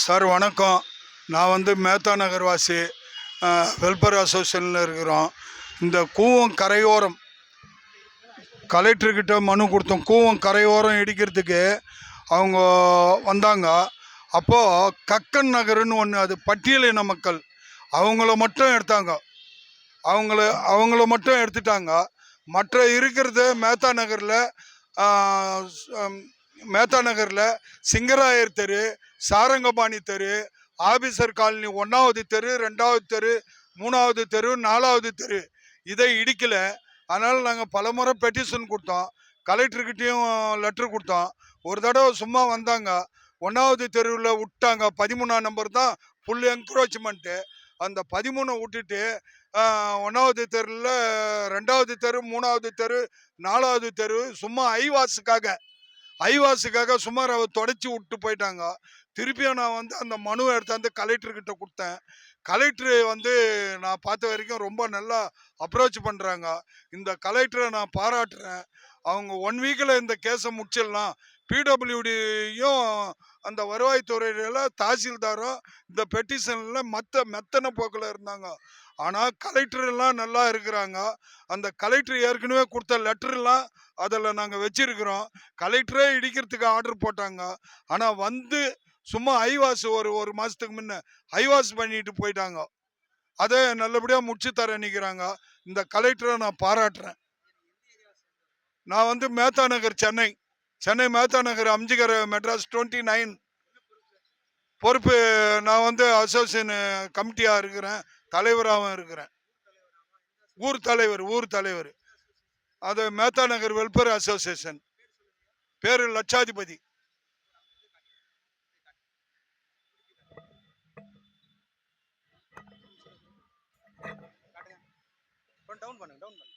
Sir வணக்கம். நான் வந்து மேத்தா நகர்வாசி வெல்ஃபேர் அசோசியேஷனில் இருக்கிறோம். இந்த கூவம் கரையோரம் கலெக்டர்கிட்ட மனு கொடுத்தோம். கூவம் கரையோரம் இடிக்கிறதுக்கு அவங்க வந்தாங்க. அப்போது கக்கன் நகர்னு ஒன்று அது பட்டியலின மக்கள் அவங்கள மட்டும் எடுத்தாங்க. அவங்கள அவங்கள மட்டும் எடுத்துட்டாங்க. மற்ற இருக்கிறது மேத்தா நகரில் மேத்தா நகரில் சிங்கராயர் தெரு சாரங்கபாணி தெரு ஆபீசர் காலனி ஒன்றாவது தெரு ரெண்டாவது தெரு மூணாவது தெரு நாலாவது தெரு. இதை இடிக்கல. அதனால் நாங்கள் பலமுறை பெட்டிஷன் கொடுத்தோம். கலெக்டர்கிட்டையும் லெட்ரு கொடுத்தோம். ஒரு தடவை சும்மா வந்தாங்க. ஒன்றாவது தெருவில் விட்டாங்க. பதிமூணாம் நம்பர் தான் ஃபுல் என்க்ரோச்மெண்ட்டு அந்த பதிமூணை விட்டுட்டு ஒன்றாவது தெருவில் ரெண்டாவது தெரு மூணாவது தெரு நாலாவது தெரு சும்மா ஐவாஸுக்காக ஐவாஸுக்காக சுமார் அவர் தொடச்சி விட்டு போயிட்டாங்க. திருப்பியும் நான் வந்து அந்த மனுவை எடுத்தாந்து கலெக்டர்கிட்ட கொடுத்தேன். கலெக்டர் வந்து நான் பார்த்த வரைக்கும் ரொம்ப நல்லா அப்ரோச் பண்ணுறாங்க இந்த கலெக்டரை நான் பாராட்டுறேன். அவங்க ஒன் வீக்கில் இந்த கேஸை முடிச்சிடலாம். பிடபிள்யூடியும் அந்த வருவாய்த்துறையில தாசில்தாரும் இந்த பெட்டிஷனில் மற்ற மெத்தனை போக்கில் இருந்தாங்க. ஆனால் கலெக்டர் எல்லாம் நல்லா இருக்கிறாங்க. அந்த கலெக்டர் ஏற்கனவே கொடுத்த லெட்டர்லாம் அதில் நாங்கள் வச்சிருக்கிறோம். கலெக்டரே இடிக்கிறதுக்கு ஆர்டர் போட்டாங்க. ஆனால் வந்து சும்மா ஐவாஸ் ஒரு ஒரு மாதத்துக்கு முன்ன ஐவாஸ் பண்ணிட்டு போயிட்டாங்க. அதை நல்லபடியாக முடிச்சு தர நிற்கிறாங்க இந்த கலெக்டரை நான் பாராட்டுறேன். நான் வந்து மேத்தா நகர் சென்னை. சென்னை மேத்தா நகர் அம்ஜிகர் மெட்ராஸ் டுவெண்ட்டி நைன் பொறுப்பு நான் வந்து அசோசியேஷன் கமிட்டியாக இருக்கிறேன். தலைவராகவும் இருக்கிறேன். ஊர் தலைவர் ஊர் தலைவர். அது மேத்தா நகர் வெல்ஃபேர் அசோசியேஷன் பேர் லட்சாதிபதி. டவுன் பண்ணுங்க டவுன் பண்ணுங்க